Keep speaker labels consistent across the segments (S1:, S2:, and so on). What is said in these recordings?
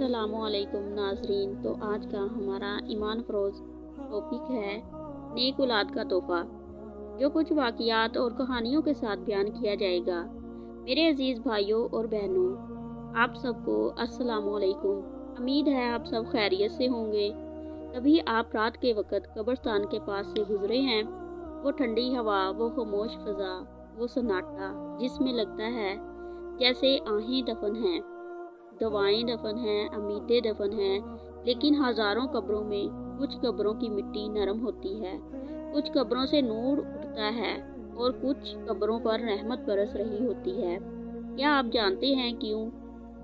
S1: السلام علیکم ناظرین۔ تو آج کا ہمارا ایمان فروز ٹاپک ہے نیک اولاد کا تحفہ، جو کچھ واقعات اور کہانیوں کے ساتھ بیان کیا جائے گا۔ میرے عزیز بھائیوں اور بہنوں، آپ سب کو السلام علیکم۔ امید ہے آپ سب خیریت سے ہوں گے۔ تبھی آپ رات کے وقت قبرستان کے پاس سے گزرے ہیں۔ وہ ٹھنڈی ہوا، وہ خاموش فضا، وہ سناٹا، جس میں لگتا ہے جیسے آہیں دفن ہیں۔ دوائیں دفن ہیں امیدیں دفن ہیں، لیکن ہزاروں قبروں میں کچھ قبروں کی مٹی نرم ہوتی ہے۔ کچھ قبروں سے نور اٹھتا ہے اور کچھ قبروں پر رحمت برس رہی ہوتی ہے۔ کیا آپ جانتے ہیں کیوں؟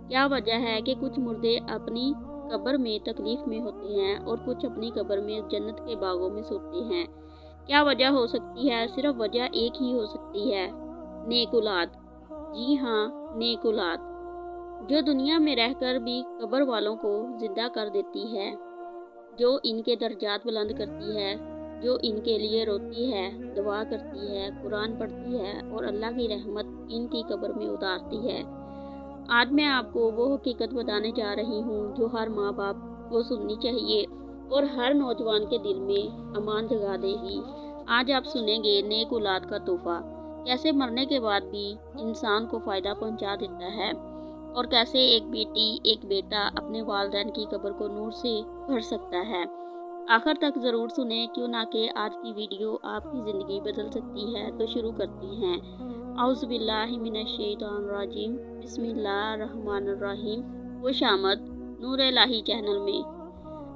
S1: کیا وجہ ہے کہ کچھ مردے اپنی قبر میں تکلیف میں ہوتے ہیں اور کچھ اپنی قبر میں جنت کے باغوں میں سوتے ہیں؟ کیا وجہ ہو سکتی ہے؟ صرف وجہ ایک ہی ہو سکتی ہے۔ نیک اولاد۔ جی ہاں نیک اولاد۔ جو دنیا میں رہ کر بھی قبر والوں کو زندہ کر دیتی ہے، جو ان کے درجات بلند کرتی ہے، جو ان کے لیے روتی ہے، دعا کرتی ہے، قرآن پڑھتی ہے اور اللہ کی رحمت ان کی قبر میں اتارتی ہے۔ آج میں آپ کو وہ حقیقت بتانے جا رہی ہوں جو ہر ماں باپ کو سننی چاہیے اور ہر نوجوان کے دل میں امان جگا دے گی۔ آج آپ سنیں گے نیک اولاد کا تحفہ، کیسے مرنے کے بعد بھی انسان کو فائدہ پہنچا دیتا ہے۔ اور کیسے ایک بیٹی، ایک بیٹا اپنے والدین کی قبر کو نور سے بھر سکتا ہے۔ آخر تک ضرور سنیں کیوں نہ کہ آج کی ویڈیو آپ کی زندگی بدل سکتی ہے تو شروع کرتی ہیں۔ اعوذ باللہ من الشیطان الرجیم۔ بسم اللہ الرحمن الرحیم۔ خوش آمد۔ نور الہی چینل میں۔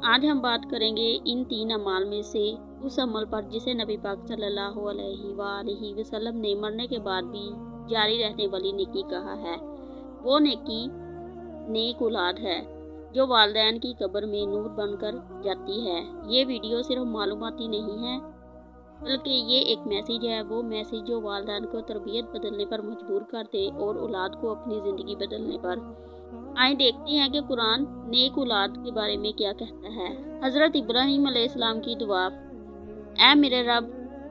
S1: آج ہم بات کریں گے ان تین عمال میں سے اس عمل پر جسے نبی پاک صلی اللہ علیہ وآلہ وسلم نے مرنے کے بعد بھی جاری رہنے والی نکی کہا ہے۔ وہ نیکی نیک اولاد ہے، جو والدین کی قبر میں نور بن کر جاتی ہے۔ یہ ویڈیو صرف معلوماتی نہیں ہے، بلکہ یہ ایک میسیج ہے۔ وہ میسیج جو والدین کو تربیت بدلنے پر مجبور کر دے اور اولاد کو اپنی زندگی بدلنے پر۔ آئیں دیکھتے ہیں کہ قرآن نیک اولاد کے بارے میں کیا کہتا ہے۔ حضرت ابراہیم علیہ السلام کی دعا، اے میرے رب،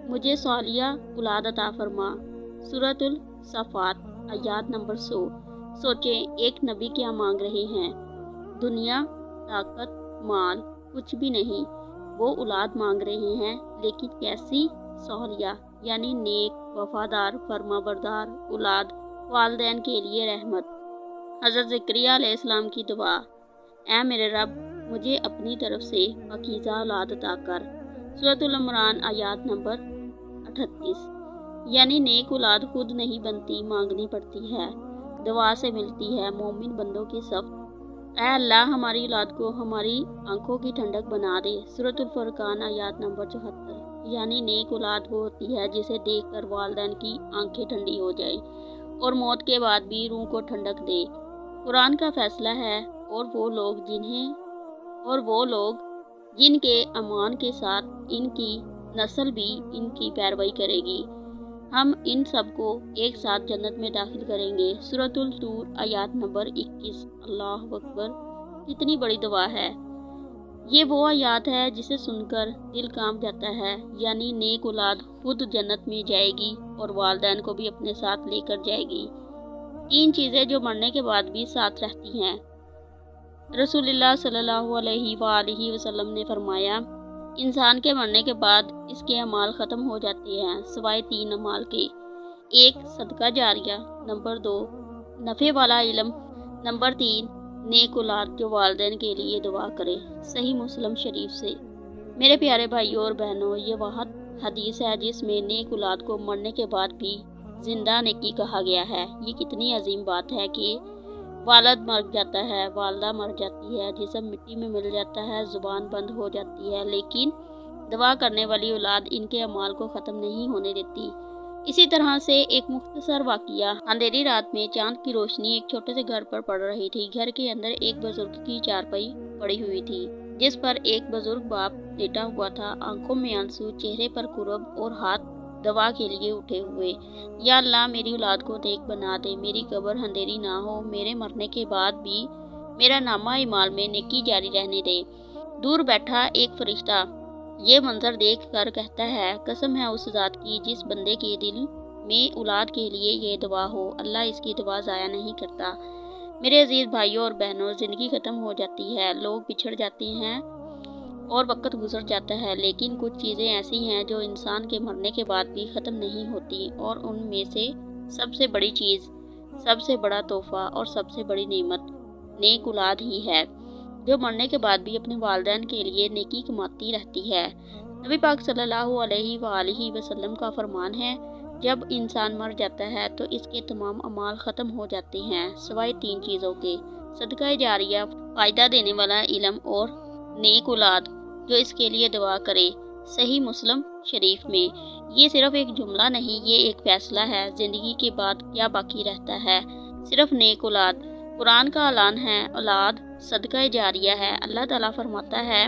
S1: مجھے صالحہ اولاد عطا فرما۔ صورت الصفات، آیات نمبر سو۔ سوچیں ایک نبی کیا مانگ رہے ہیں۔ دنیا، طاقت، مال، کچھ بھی نہیں، وہ اولاد مانگ رہے ہیں، لیکن کیسی سہولیہ یعنی نیک، وفادار فرما بردار اولاد، والدین کے لیے رحمت۔ حضرت ذکریہ علیہ السلام کی دعا، اے میرے رب، مجھے اپنی طرف سے پکیزہ اولاد عطا کر۔ صورت العمران، آیات نمبر اٹھتیس۔ یعنی نیک اولاد خود نہیں بنتی، مانگنی پڑتی ہے۔ دعا سے ملتی ہے۔ مومن بندوں کی سب۔ اے اللہ، ہماری اولاد کو ہماری آنکھوں کی ٹھنڈک بنا دے۔ صورت الفرقان، آیات نمبر چوہتر۔ یعنی نیک اولاد وہ ہوتی ہے جسے دیکھ کر والدین کی آنکھیں ٹھنڈی ہو جائے اور موت کے بعد بھی روح کو ٹھنڈک دے۔ قرآن کا فیصلہ ہے اور وہ لوگ جنہیں اور وہ لوگ جن کے امان کے ساتھ ان کی نسل بھی ان کی پیروائی کرے گی۔ ہم ان سب کو ایک ساتھ جنت میں داخل کریں گے۔ صورت الطور، آیات نمبر اکیس۔ اللہ اکبر۔ کتنی بڑی دعا ہے۔ یہ وہ آیات ہے جسے سن کر دل کام جاتا ہے یعنی نیک اولاد خود جنت میں جائے گی اور والدین کو بھی اپنے ساتھ لے کر جائے گی۔ تین چیزیں جو مرنے کے بعد بھی ساتھ رہتی ہیں۔ رسول اللہ صلی اللہ علیہ وآلہ وسلم نے فرمایا انسان کے مرنے کے بعد اس کے اعمال ختم ہو جاتے ہیں، سوائے تین اعمال کے۔ ایک، صدقہ جاریہ۔ نمبر دو، نفع والا علم۔ نمبر تین، نیک اولاد جو والدین کے لیے دعا کرے۔ صحیح مسلم شریف سے۔ میرے پیارے بھائیوں اور بہنوں، یہ وہت حدیث ہے جس میں نیک اولاد کو مرنے کے بعد بھی زندہ نیکی کہا گیا ہے۔ یہ کتنی عظیم بات ہے کہ والد مر جاتا ہے، والدہ مر جاتی ہے، جسم مٹی میں مل جاتا ہے، زبان بند ہو جاتی ہے، لیکن دعا کرنے والی اولاد ان کے اعمال کو ختم نہیں ہونے دیتی۔ اسی طرح سے ایک مختصر واقعہ، اندھیری رات میں چاند کی روشنی ایک چھوٹے سے گھر پر پڑ رہی تھی۔ گھر کے اندر ایک بزرگ کی چارپائی پڑی ہوئی تھی، جس پر ایک بزرگ باپ لیٹا ہوا تھا۔ آنکھوں میں آنسو، چہرے پر قرب اور ہاتھ دوا کے لیے اٹھے ہوئے۔ یا اللہ، میری اولاد کو دیکھ بنا دے، میری قبر اندھیری نہ ہو، میرے مرنے کے بعد بھی میرا نامہ امال میں نکی جاری رہنے دے۔ دور بیٹھا ایک فرشتہ، یہ منظر دیکھ کر کہتا ہے، قسم ہے اس ذات کی جس بندے کے دل میں اولاد کے لیے یہ دعا ہو۔ اللہ اس کی دعا ضائع نہیں کرتا۔ میرے عزیز بھائیوں اور بہنوں، زندگی ختم ہو جاتی ہے، لوگ بچھڑ جاتے ہیں۔ اور وقت گزر جاتا ہے، لیکن کچھ چیزیں ایسی ہیں جو انسان کے مرنے کے بعد بھی ختم نہیں ہوتی اور ان میں سے سب سے بڑی چیز، سب سے بڑا تحفہ اور سب سے بڑی نعمت نیک اولاد ہی ہے، جو مرنے کے بعد بھی اپنے والدین کے لیے نیکی کماتی رہتی ہے۔ نبی پاک صلی اللہ علیہ وآلہ وسلم کا فرمان ہے، جب انسان مر جاتا ہے تو اس کے تمام اعمال ختم ہو جاتے ہیں، سوائے تین چیزوں کے صدقہ جاریہ، فائدہ دینے والا علم اور نیک اولاد۔ جو اس کے لیے دعا کرے صحیح مسلم شریف میں۔ یہ صرف ایک جملہ نہیں، یہ ایک فیصلہ ہے۔ زندگی کے بعد کیا باقی رہتا ہے؟ صرف نیک اولاد۔ قرآن کا اعلان ہے، اولاد صدقہ جاریہ ہے۔ اللہ تعالیٰ فرماتا ہے،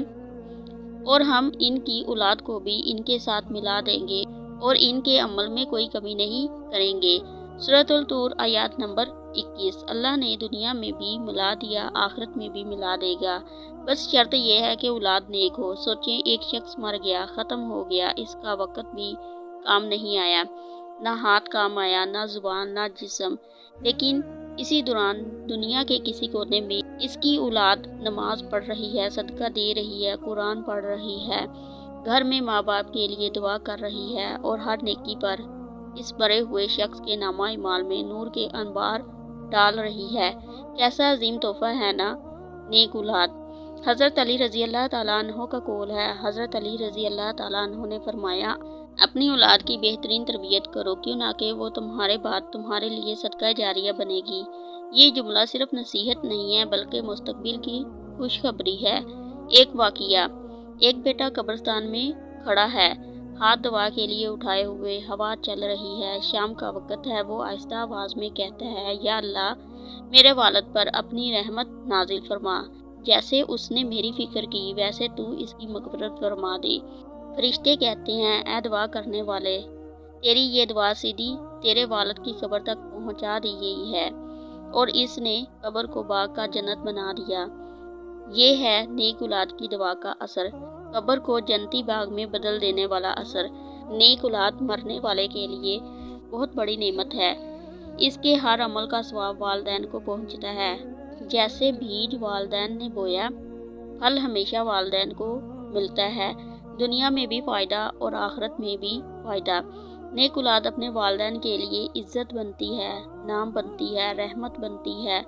S1: اور ہم ان کی اولاد کو بھی ان کے ساتھ ملا دیں گے اور ان کے عمل میں کوئی کمی نہیں کریں گے۔ صورت الطور آیات نمبر اکیس۔ اللہ نے دنیا میں بھی ملا دیا آخرت میں بھی ملا دے گا۔ بس شرط یہ ہے کہ اولاد نیک ہو۔ سوچیں ایک شخص مر گیا، ختم ہو گیا، اس کا وقت بھی کام نہیں آیا۔ نہ ہاتھ کام آیا، نہ زبان، نہ جسم۔ لیکن اسی دوران دنیا کے کسی کونے میں اس کی اولاد نماز پڑھ رہی ہے، صدقہ دے رہی ہے، قرآن پڑھ رہی ہے، گھر میں ماں باپ کے لیے دعا کر رہی ہے اور ہر نیکی پر اس مرے ہوئے شخص کے نامہ امال میں نور کے انبار ڈال رہی ہے۔ کیسا عظیم تحفہ ہے نا۔ نیک اولاد۔ حضرت علی رضی اللہ تعالیٰ عنہ کا قول ہے۔ حضرت علی رضی اللہ تعالیٰ عنہ نے فرمایا، اپنی اولاد کی بہترین تربیت کرو، کیوں نہ کہ وہ تمہارے بعد تمہارے لیے صدقہ جاریہ بنے گی۔ یہ جملہ صرف نصیحت نہیں ہے، بلکہ مستقبل کی خوشخبری ہے۔ ایک واقعہ۔ ایک بیٹا قبرستان میں کھڑا ہے۔ ہاتھ دعا کے لیے اٹھائے ہوئے ہوا چل رہی ہے۔ شام کا وقت ہے، وہ آہستہ آواز میں کہتا ہے، یا اللہ، میرے والد پر اپنی رحمت نازل فرما۔ جیسے اس نے میری فکر کی، ویسے تو اس کی مغفرت فرما دے۔ فرشتے کہتے ہیں، اے دعا کرنے والے، تیری یہ دعا سیدھی تیرے والد کی قبر تک پہنچا دی گئی ہے۔ اور اس نے قبر کو باغ کا جنت بنا دیا۔ یہ ہے نیک اولاد کی دعا کا اثر۔ قبر کو جنتی باغ میں بدل دینے والا اثر، نیک اولاد مرنے والے کے لیے بہت بڑی نعمت ہے۔ اس کے ہر عمل کا ثواب والدین کو پہنچتا ہے۔ جیسے بیج والدین نے بویا، پھل ہمیشہ والدین کو ملتا ہے۔ دنیا میں بھی فائدہ اور آخرت میں بھی فائدہ۔ نیک اولاد اپنے والدین کے لیے عزت بنتی ہے، نام بنتی ہے، رحمت بنتی ہے۔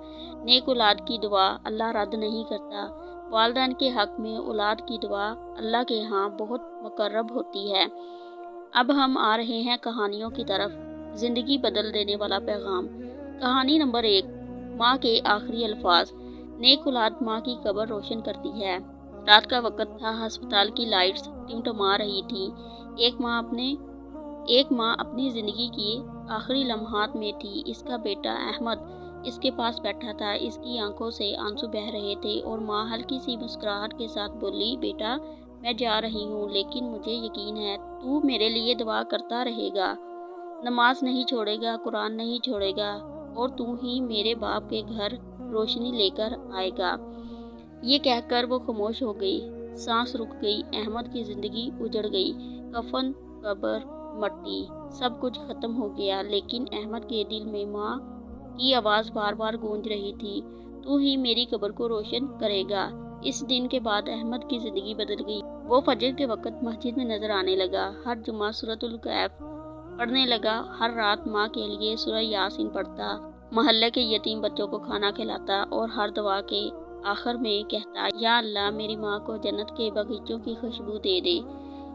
S1: نیک اولاد کی دعا اللہ رد نہیں کرتا۔ والدین کے حق میں اولاد کی دعا اللہ کے ہاں بہت مقرب ہوتی ہے۔ اب ہم آ رہے ہیں کہانیوں کی طرف۔ زندگی بدل دینے والا پیغام۔ کہانی نمبر ایک۔ ماں کے آخری الفاظ۔ نیک اولاد ماں کی قبر روشن کرتی ہے۔ رات کا وقت تھا، ہسپتال کی لائٹس ٹمٹما رہی تھی ایک ماں اپنے، ایک ماں اپنی زندگی کی آخری لمحات میں تھی۔ اس کا بیٹا احمد اس کے پاس بیٹھا تھا۔ اس کی آنکھوں سے آنسو بہ رہے تھے اور ماں ہلکی سی مسکراہٹ کے ساتھ بولی، بیٹا، میں جا رہی ہوں، لیکن مجھے یقین ہے، تو میرے لیے دعا کرتا رہے گا۔ نماز نہیں چھوڑے گا، قرآن نہیں چھوڑے گا، اور تو ہی میرے باپ کے گھر روشنی لے کر آئے گا۔ یہ کہہ کر وہ خاموش ہو گئی۔ سانس رک گئی، احمد کی زندگی اجڑ گئی۔ کفن، قبر، مٹی، سب کچھ ختم ہو گیا، لیکن احمد کے دل میں ماں کی آواز بار بار گونج رہی تھی۔ تو ہی میری قبر کو روشن کرے گا۔ اس دن کے بعد احمد کی زندگی بدل گئی۔ وہ فجر کے وقت مسجد میں نظر آنے لگا۔ ہر جمعہ صورت القیف پڑھنے لگا۔ ہر رات ماں کے لیے سورہ یاسین پڑھتا۔ محلے کے یتیم بچوں کو کھانا کھلاتا اور ہر دعا کے آخر میں کہتا، یا اللہ، میری ماں کو جنت کے باغیچوں کی خوشبو دے دے۔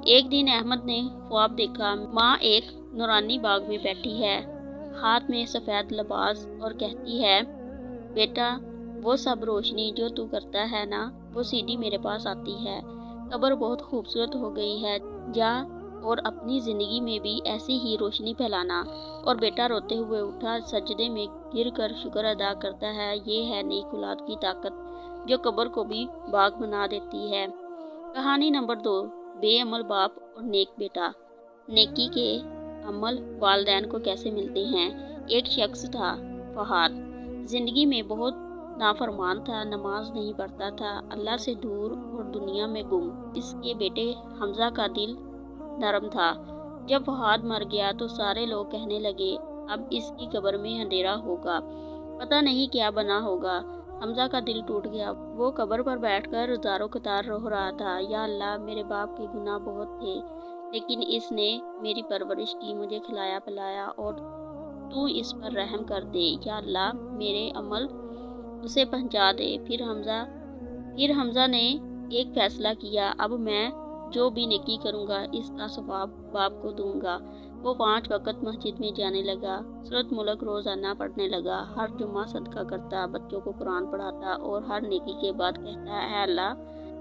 S1: ایک دن احمد نے خواب دیکھا۔ ماں ایک نورانی باغ میں بیٹھی ہے۔ ہاتھ میں سفید لباس اور کہتی ہے، بیٹا، وہ سب روشنی جو تو کرتا ہے نا، وہ سیدھی میرے پاس آتی ہے۔ قبر بہت خوبصورت ہو گئی ہے۔ جا اور اپنی زندگی میں بھی ایسی ہی روشنی پھیلانا۔ اور بیٹا روتے ہوئے اٹھا، سجدے میں گر کر شکر ادا کرتا ہے۔ یہ ہے نیک اولاد کی طاقت، جو قبر کو بھی باغ بنا دیتی ہے۔ کہانی نمبر دو، بے عمل باپ اور نیک بیٹا۔ نیکی کے عمل والدین کو کیسے ملتے ہیں؟ ایک شخص تھا فہاد زندگی میں بہت نافرمان تھا، نماز نہیں پڑھتا تھا، اللہ سے دور اور دنیا میں گم۔ اس کے بیٹے حمزہ کا دل نرم تھا۔ جب فہاد مر گیا تو سارے لوگ کہنے لگے، اب اس کی قبر میں اندھیرا ہوگا۔ پتہ نہیں کیا بنا ہوگا۔ حمزہ کا دل ٹوٹ گیا۔ وہ قبر پر بیٹھ کر زاروں قطار رو رہا تھا۔ یا اللہ، میرے باپ کے گناہ بہت تھے۔ لیکن اس نے میری پرورش کی، مجھے کھلایا پلایا اور تو اس پر رحم کر دے۔ یا اللہ، میرے عمل اسے پہنچا دے۔ پھر حمزہ پھر حمزہ نے ایک فیصلہ کیا، اب میں جو بھی نیکی کروں گا، اس کا ثواب باپ کو دوں گا۔ وہ پانچ وقت مسجد میں جانے لگا۔ صورت ملک روزانہ پڑھنے لگا۔ ہر جمعہ صدقہ کرتا، بچوں کو قرآن پڑھاتا اور ہر نیکی کے بعد کہتا ہے اللہ،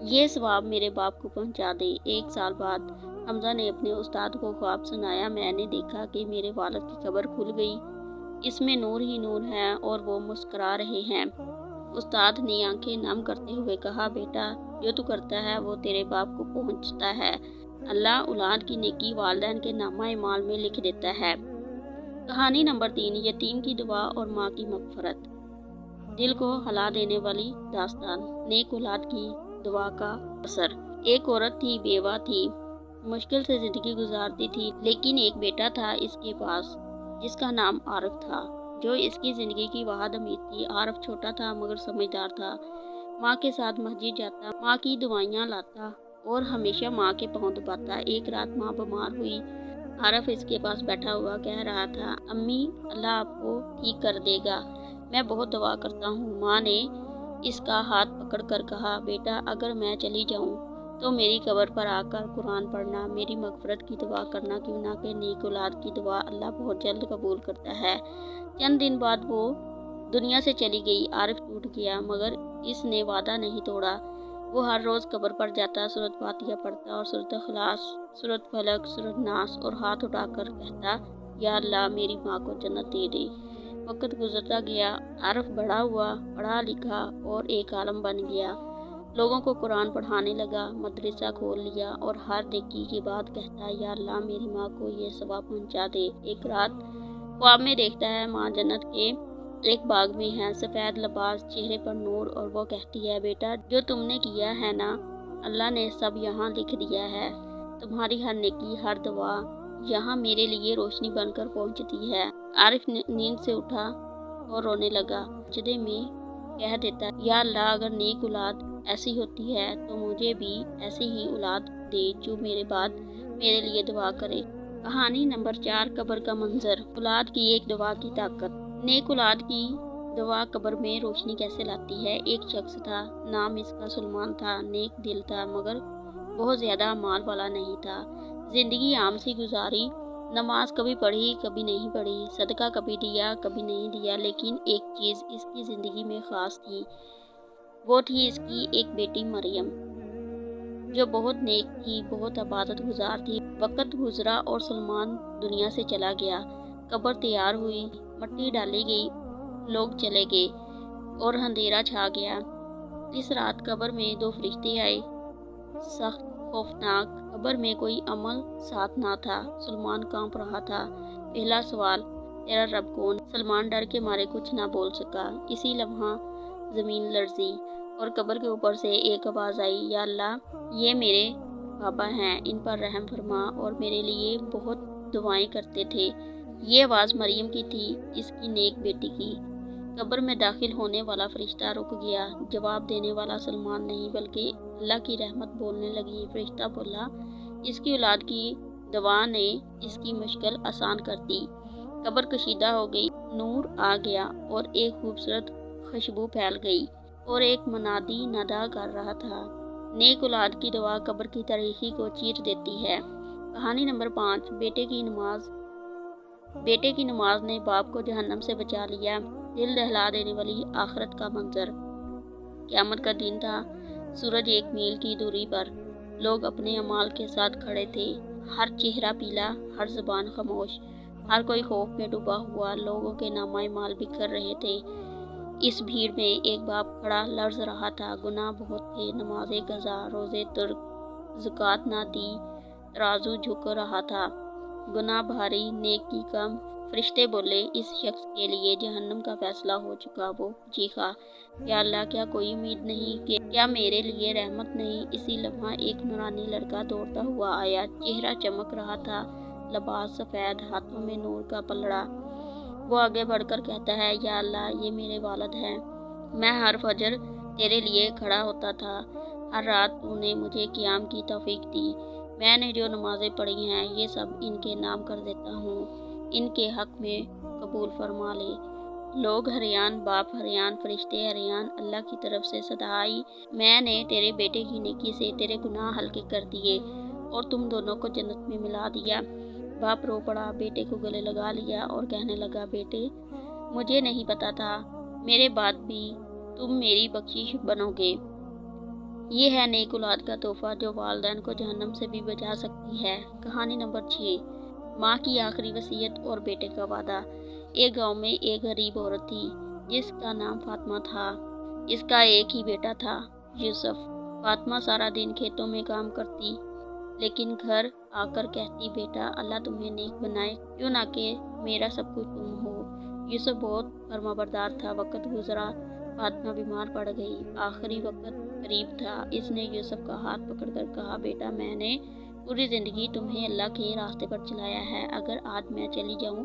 S1: یہ ثواب میرے باپ کو پہنچا دے۔ ایک سال بعد حمزہ نے اپنے استاد کو خواب سنایا، میں نے دیکھا کہ میرے والد کی قبر کھل گئی۔ اس میں نور ہی نور ہے اور وہ مسکرا رہے ہیں۔ استاد نے آنکھیں نم کرتے ہوئے کہا، بیٹا، جو تو کرتا ہے وہ تیرے باپ کو پہنچتا ہے۔ اللہ اولاد کی نیکی والدین کے نامہ مال میں لکھ دیتا ہے۔ کہانی نمبر تین، یتیم کی دعا اور ماں کی مغفرت۔ دل کو ہلا دینے والی داستان، نیک اولاد کی دعا کا اثر۔ ایک عورت تھی، بیوہ تھی۔ مشکل سے زندگی گزارتی تھی، لیکن ایک بیٹا تھا اس کے پاس، جس کا نام عارف تھا، جو اس کی زندگی کی واحد امید تھی۔ عارف چھوٹا تھا مگر سمجھدار تھا۔ ماں کے ساتھ مسجد جاتا، ماں کی دعائیاں لاتا اور ہمیشہ ماں کے پاؤں دباتا ایک رات ماں بیمار ہوئی۔ عارف اس کے پاس بیٹھا ہوا کہہ رہا تھا، امی، اللہ آپ کو ٹھیک کر دے گا۔ میں بہت دعا کرتا ہوں۔ ماں نے اس کا ہاتھ پکڑ کر کہا، بیٹا، اگر میں چلی جاؤں تو میری قبر پر آ کر قرآن پڑھنا، میری مغفرت کی دعا کرنا، کیوں نہ کہ نیک اولاد کی دعا اللہ بہت جلد قبول کرتا ہے۔ چند دن بعد وہ دنیا سے چلی گئی، عارف ٹوٹ گیا، مگر اس نے وعدہ نہیں توڑا۔ وہ ہر روز قبر پر جاتا صورت فاتحہ پڑھتا اور صورت خلاص صورت فلک صورت ناس اور ہاتھ اٹھا کر کہتا، یا اللہ، میری ماں کو جنت دے دے۔ وقت گزرتا گیا، عارف بڑا ہوا، پڑھا لکھا اور ایک عالم بن گیا۔ لوگوں کو قرآن پڑھانے لگا، مدرسہ کھول لیا اور ہر دیکھی کے بعد کہتا یا اللہ میری ماں کو یہ ثواب پہنچا دے۔ ایک رات خواب میں دیکھتا ہے ماں جنت کے ایک باغ میں ہے سفید لباس، چہرے پر نور اور وہ کہتی ہے، بیٹا، جو تم نے کیا ہے نا، اللہ نے سب یہاں لکھ دیا ہے۔ تمہاری ہر نیکی، ہر دعا یہاں میرے لیے روشنی بن کر پہنچتی ہے۔ عارف نیند سے اٹھا اور رونے لگا۔ جدے میں کہہ دیتا یا اللہ، اگر نیک اولاد ایسی ہوتی ہے تو مجھے بھی ایسی ہی اولاد دے جو میرے بعد میرے لیے دعا کرے۔ کہانی نمبر چار، قبر کا منظر۔ اولاد کی ایک دعا کی طاقت۔ نیک اولاد کی دعا قبر میں روشنی کیسے لاتی ہے؟ ایک شخص تھا، نام اس کا سلمان تھا۔ نیک دل تھا، مگر بہت زیادہ مال والا نہیں تھا۔ زندگی عام سی گزاری۔ نماز کبھی پڑھی، کبھی نہیں پڑھی۔ صدقہ کبھی دیا، کبھی نہیں دیا، لیکن ایک چیز اس کی زندگی میں خاص تھی۔ وہ تھی اس کی ایک بیٹی مریم، جو بہت نیک تھی، بہت عبادت گزار تھی۔ وقت گزرا اور سلمان دنیا سے چلا گیا۔ قبر تیار ہوئی، مٹی ڈالی گئی، لوگ چلے گئے اور اندھیرا چھا گیا۔ اس رات قبر میں دو فرشتے آئے۔ سخت خوفناک، قبر میں کوئی عمل ساتھ نہ تھا۔ سلمان کانپ رہا تھا۔ پہلا سوال، تیرا رب کون؟ سلمان ڈر کے مارے کچھ نہ بول سکا۔ اسی لمحہ زمین لرزی اور قبر کے اوپر سے ایک آواز آئی، یا اللہ، یہ میرے بابا ہیں، ان پر رحم فرما، اور میرے لیے بہت دعائیں کرتے تھے۔ یہ آواز مریم کی تھی، اس کی نیک بیٹی کی۔ قبر میں داخل ہونے والا فرشتہ رک گیا۔ جواب دینے والا سلمان نہیں، بلکہ اللہ کی رحمت بولنے لگی۔ فرشتہ بولا، اس کی اولاد کی دعا نے اس کی مشکل آسان کر دی۔ قبر کشیدہ ہو گئی، نور آ گیا، اور ایک خوبصورت خوشبو پھیل گئی۔ اور ایک منادی ندا کر رہا تھا۔ نیک اولاد کی دعا قبر کی تاریخی کو چیر دیتی ہے۔ کہانی نمبر پانچ، بیٹے کی نماز۔ بیٹے کی نماز نے باپ کو جہنم سے بچا لیا۔ دل دہلا دینے والی آخرت کا منظر۔ قیامت کا دن تھا۔ سورج ایک میل کی دوری پر۔ لوگ اپنے امال کے ساتھ کھڑے تھے۔ ہر چہرہ پیلا، ہر زبان خاموش۔ ہر کوئی خوف میں ڈوبا ہوا۔ لوگوں کے نامہ مال بکھر رہے تھے۔ اس بھیڑ میں ایک باپ کھڑا لرز رہا تھا۔ گناہ بہت تھے۔ نماز غذا روزے ترک، زکوٰۃ نہ دی رازو جھک رہا تھا۔ گناہ بھاری، نیکی کم۔ فرشتے بولے، اس شخص کے لیے جہنم کا فیصلہ ہو چکا۔ وہ جی چیخا یا اللہ، کیا کوئی امید نہیں کہ کیا میرے لیے رحمت نہیں؟ اسی لمحہ ایک نورانی لڑکا دوڑتا ہوا آیا۔ چہرہ چمک رہا تھا۔ لباس سفید، ہاتھوں میں نور کا پلڑا۔ وہ آگے بڑھ کر کہتا ہے، یا اللہ، یہ میرے والد ہیں۔ میں ہر فجر تیرے لیے کھڑا ہوتا تھا۔ ہر رات تو نے مجھے قیام کی توفیق دی۔ میں نے جو نمازیں پڑھی ہیں، یہ سب ان کے نام کر دیتا ہوں۔ ان کے حق میں قبول فرما لے۔ لوگ ہریان باپ ہریان فرشتے ہریان اللہ کی طرف سے صدائی۔ میں نے تیرے بیٹے کی نیکی سے تیرے گناہ ہلکے کر دیے اور تم دونوں کو جنت میں ملا دیا۔ باپ رو پڑا، بیٹے کو گلے لگا لیا اور کہنے لگا، بیٹے، مجھے نہیں پتا تھا، میرے بعد بھی تم میری بخشش بنو گے۔ یہ ہے نیک اولاد کا تحفہ جو والدین کو جہنم سے بھی بچا سکتی ہے۔ کہانی نمبر چھ، ماں کی آخری وصیت اور بیٹے کا وعدہ۔ ایک گاؤں میں ایک غریب عورت تھی، جس کا نام فاطمہ تھا۔ اس کا ایک ہی بیٹا تھا، یوسف۔ فاطمہ سارا دن کھیتوں میں کام کرتی، لیکن گھر آ کر کہتی، بیٹا، اللہ تمہیں نیک بنائے۔ کیوں نہ کہ میرا سب کچھ تم ہو۔ یوسف بہت فرما بردار تھا۔ وقت گزرا، فاطمہ بیمار پڑ گئی۔ آخری وقت قریب تھا۔ اس نے یوسف کا ہاتھ پکڑ کر کہا، بیٹا، میں نے پوری زندگی تمہیں اللہ کے راستے پر چلایا ہے۔ اگر آج میں چلی جاؤں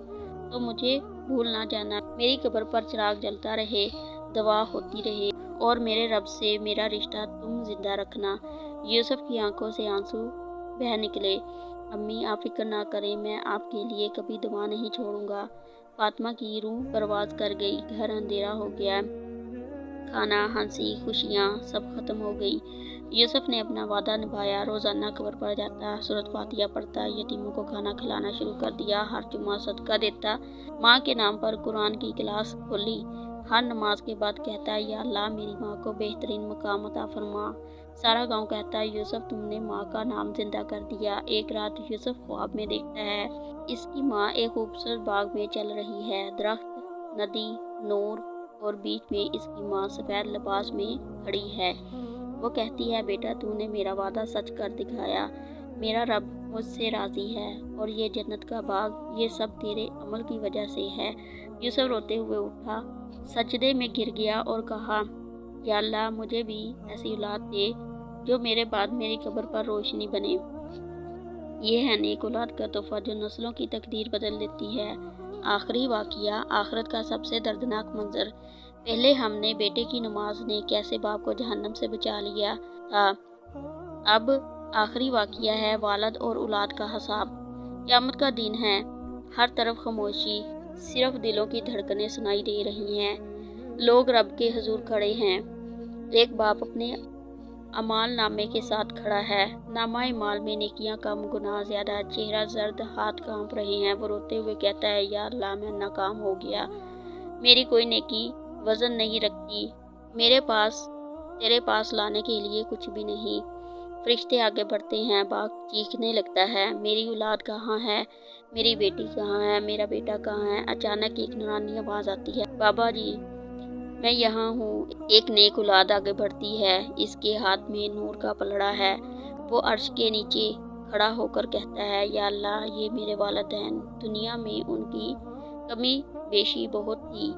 S1: تو مجھے بھول نہ جانا۔ میری قبر پر چراغ جلتا رہے دعا ہوتی رہے۔ اور میرے رب سے میرا رشتہ تم زندہ رکھنا۔ یوسف کی آنکھوں سے آنسو بہ نکلے۔ امی آپ فکر نہ کریں، میں آپ کے لیے کبھی دعا نہیں چھوڑوں گا۔ فاطمہ کی روح پرواز کر گئی، گھر اندھیرا ہو گیا۔ کھانا، ہنسی، خوشیاں سب ختم ہو گئی یوسف نے اپنا وعدہ نبھایا، روزانہ قبر پر جاتا صورت فاتحہ پڑھتا، یتیموں کو کھانا کھلانا شروع کر دیا، ہر جمعہ صدقہ دیتا۔ ماں کے نام پر قرآن کی کلاس کھولی۔ ہر نماز کے بعد کہتا، یا اللہ میری ماں کو بہترین مقام عطا فرما۔ سارا گاؤں کہتا ہے، یوسف، تم نے ماں کا نام زندہ کر دیا۔ ایک رات یوسف خواب میں دیکھتا ہے، اس کی ماں ایک خوبصورت باغ میں چل رہی ہے۔ درخت، ندی، نور اور بیچ میں اس کی ماں سفید لباس میں کھڑی ہے۔ وہ کہتی ہے، بیٹا تو نے میرا وعدہ سچ کر دکھایا۔ میرا رب مجھ سے راضی ہے اور یہ جنت کا باغ، یہ سب تیرے عمل کی وجہ سے ہے۔ یوسف روتے ہوئے اٹھا، سجدے میں گر گیا اور کہا، یا اللہ، مجھے بھی ایسی اولاد دے۔ جو میرے بعد میری قبر پر روشنی بنے۔ یہ ہے نیک اولاد کا تحفہ جو نسلوں کی تقدیر بدل دیتی ہے۔ آخری واقعہ، آخرت کا سب سے دردناک منظر۔ پہلے ہم نے بیٹے کی نماز نے کیسے باپ کو جہنم سے بچا لیا تھا؟ اب آخری واقعہ ہے والد اور اولاد کا حساب۔ قیامت کا دن ہے۔ ہر طرف خاموشی، صرف دلوں کی دھڑکنیں سنائی دے رہی ہیں۔ لوگ رب کے حضور کھڑے ہیں۔ ایک باپ اپنے امال نامے کے ساتھ کھڑا ہے۔ نامہ امال میں نیکیاں کم، گناہ زیادہ، چہرہ زرد، ہاتھ کانپ رہے ہیں۔ وہ روتے ہوئے کہتا ہے، یا اللہ، میں ناکام ہو گیا۔ میری کوئی نیکی وزن نہیں رکھتی۔ میرے پاس، تیرے پاس لانے کے لیے کچھ بھی نہیں۔ فرشتے آگے بڑھتے ہیں، باغ چیخنے لگتا ہے، میری اولاد کہاں ہے؟ میری بیٹی کہاں ہے؟ میرا بیٹا کہاں ہے؟ اچانک ایک نورانی آواز آتی ہے، بابا جی میں یہاں ہوں۔ ایک نیک اولاد آگے بڑھتی ہے۔ اس کے ہاتھ میں نور کا پلڑا ہے۔ وہ عرش کے نیچے کھڑا ہو کر کہتا ہے، یا اللہ، یہ میرے والدین۔ دنیا میں ان کی کمی بیشی بہت تھی،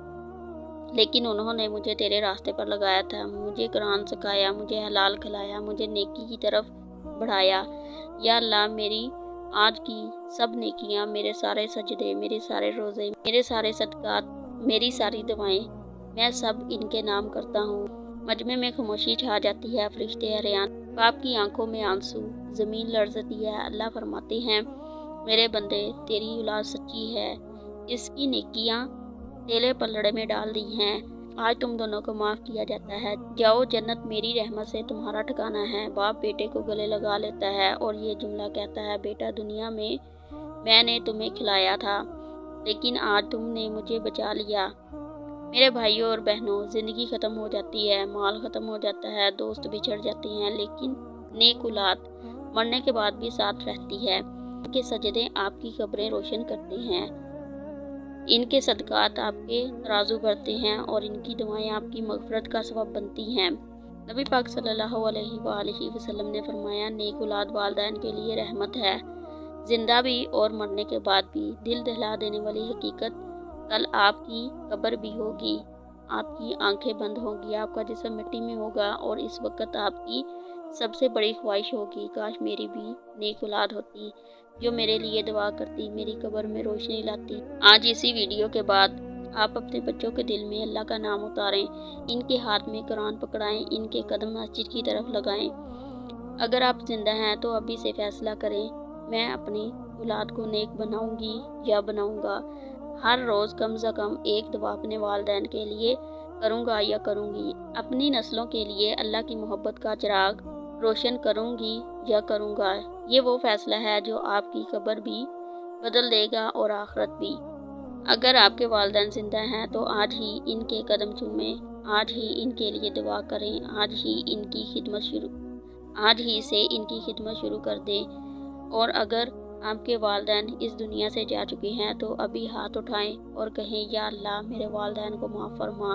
S1: لیکن انہوں نے مجھے تیرے راستے پر لگایا تھا۔ مجھے قرآن سکھایا، مجھے حلال کھلایا، مجھے نیکی کی طرف بڑھایا۔ یا اللہ، میری آج کی سب نیکیاں، میرے سارے سجدے، میرے سارے روزے، میرے سارے صدقات، میری ساری دعائیں۔ میں سب ان کے نام کرتا ہوں۔ مجمع میں خاموشی چھا جاتی ہے، فرشتے ریان باپ کی آنکھوں میں آنسو، زمین لرزتی ہے۔ اللہ فرماتے ہیں، میرے بندے، تیری اولاد سچی ہے۔ اس کی نیکیاں تیلے پلڑے میں ڈال دی ہیں۔ آج تم دونوں کو معاف کیا جاتا ہے۔ جاؤ، جنت میری رحمت سے تمہارا ٹھکانا ہے۔ باپ بیٹے کو گلے لگا لیتا ہے اور یہ جملہ کہتا ہے، بیٹا، دنیا میں میں نے تمہیں کھلایا تھا، لیکن آج تم نے مجھے بچا لیا۔ میرے بھائیوں اور بہنوں، زندگی ختم ہو جاتی ہے، مال ختم ہو جاتا ہے، دوست بچھڑ جاتے ہیں، لیکن نیک اولاد مرنے کے بعد بھی ساتھ رہتی ہے۔ ان کے سجدے آپ کی قبریں روشن کرتے ہیں۔ ان کے صدقات آپ کے ترازو بھرتے ہیں اور ان کی دعائیں آپ کی مغفرت کا سبب بنتی ہیں۔ نبی پاک صلی اللہ علیہ وآلہ وسلم نے فرمایا، نیک اولاد والدین کے لیے رحمت ہے۔ زندہ بھی اور مرنے کے بعد بھی دل دہلا دینے والی حقیقت کل آپ کی قبر بھی ہوگی، آپ کی آنکھیں بند ہوں گی، آپ کا جسم مٹی میں ہوگا اور اس وقت آپ کی سب سے بڑی خواہش ہوگی، کاش میری بھی نیک اولاد ہوتی، جو میرے لیے دعا کرتی، میری قبر میں روشنی لاتی۔ آج اسی ویڈیو کے بعد آپ اپنے بچوں کے دل میں اللہ کا نام اتاریں، ان کے ہاتھ میں قرآن پکڑائیں، ان کے قدم مسجد کی طرف لگائیں۔ اگر آپ زندہ ہیں تو ابھی سے فیصلہ کریں، میں اپنی اولاد کو نیک بناؤں گی یا بناؤں گا۔ ہر روز کم سے کم ایک دعا اپنے والدین کے لیے کروں گا یا کروں گی۔ اپنی نسلوں کے لیے اللہ کی محبت کا چراغ روشن کروں گی یا کروں گا۔ یہ وہ فیصلہ ہے جو آپ کی قبر بھی بدل دے گا اور آخرت بھی۔ اگر آپ کے والدین زندہ ہیں تو آج ہی ان کے قدم چومیں۔ آج ہی ان کے لیے دعا کریں۔ آج ہی ان کی خدمت شروع آج ہی سے ان کی خدمت شروع کر دیں۔ اور اگر آپ کے والدین اس دنیا سے جا چکے ہیں تو ابھی ہاتھ اٹھائیں اور کہیں، یا اللہ، میرے والدین کو معاف فرما۔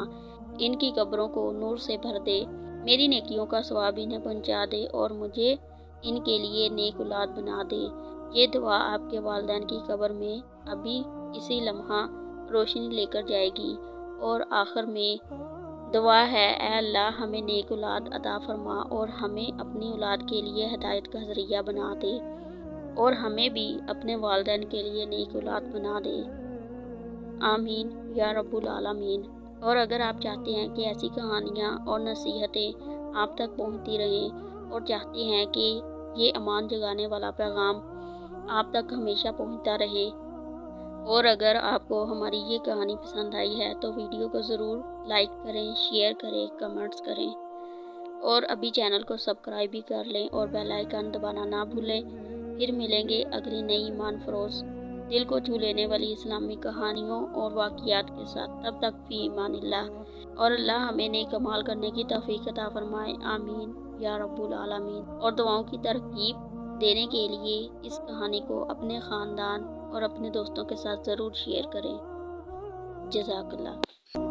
S1: ان کی قبروں کو نور سے بھر دے۔ میری نیکیوں کا ثواب انہیں پہنچا دے اور مجھے ان کے لیے نیک اولاد بنا دے۔ یہ دعا آپ کے والدین کی قبر میں ابھی اسی لمحہ روشنی لے کر جائے گی۔ اور آخر میں دعا ہے، اے اللہ، ہمیں نیک اولاد عطا فرما اور ہمیں اپنی اولاد کے لیے ہدایت کا ذریعہ بنا دے۔ اور ہمیں بھی اپنے والدین کے لیے نیک اولاد بنا دے۔ آمین۔ یا رب العالمین۔ اور اگر آپ چاہتے ہیں کہ ایسی کہانیاں اور نصیحتیں آپ تک پہنچتی رہیں اور چاہتے ہیں کہ یہ امان جگانے والا پیغام آپ تک ہمیشہ پہنچتا رہے، اور اگر آپ کو ہماری یہ کہانی پسند آئی ہے تو ویڈیو کو ضرور لائک کریں، شیئر کریں، کمنٹس کریں، اور ابھی چینل کو سبسکرائب بھی کر لیں اور بیل آئیکن دبانا نہ بھولیں۔ پھر ملیں گے اگلی نئی ایمان فروز۔ دل کو چھو لینے والی اسلامی کہانیوں اور واقعات کے ساتھ۔ تب تک فی ایمان اللہ۔ اور اللہ ہمیں نئی کمال کرنے کی توفیق عطا فرمائے۔ آمین۔ یا رب العالمین۔ اور دعاؤں کی ترکیب دینے کے لیے اس کہانی کو اپنے خاندان اور اپنے دوستوں کے ساتھ ضرور شیئر کریں۔ جزاک اللہ۔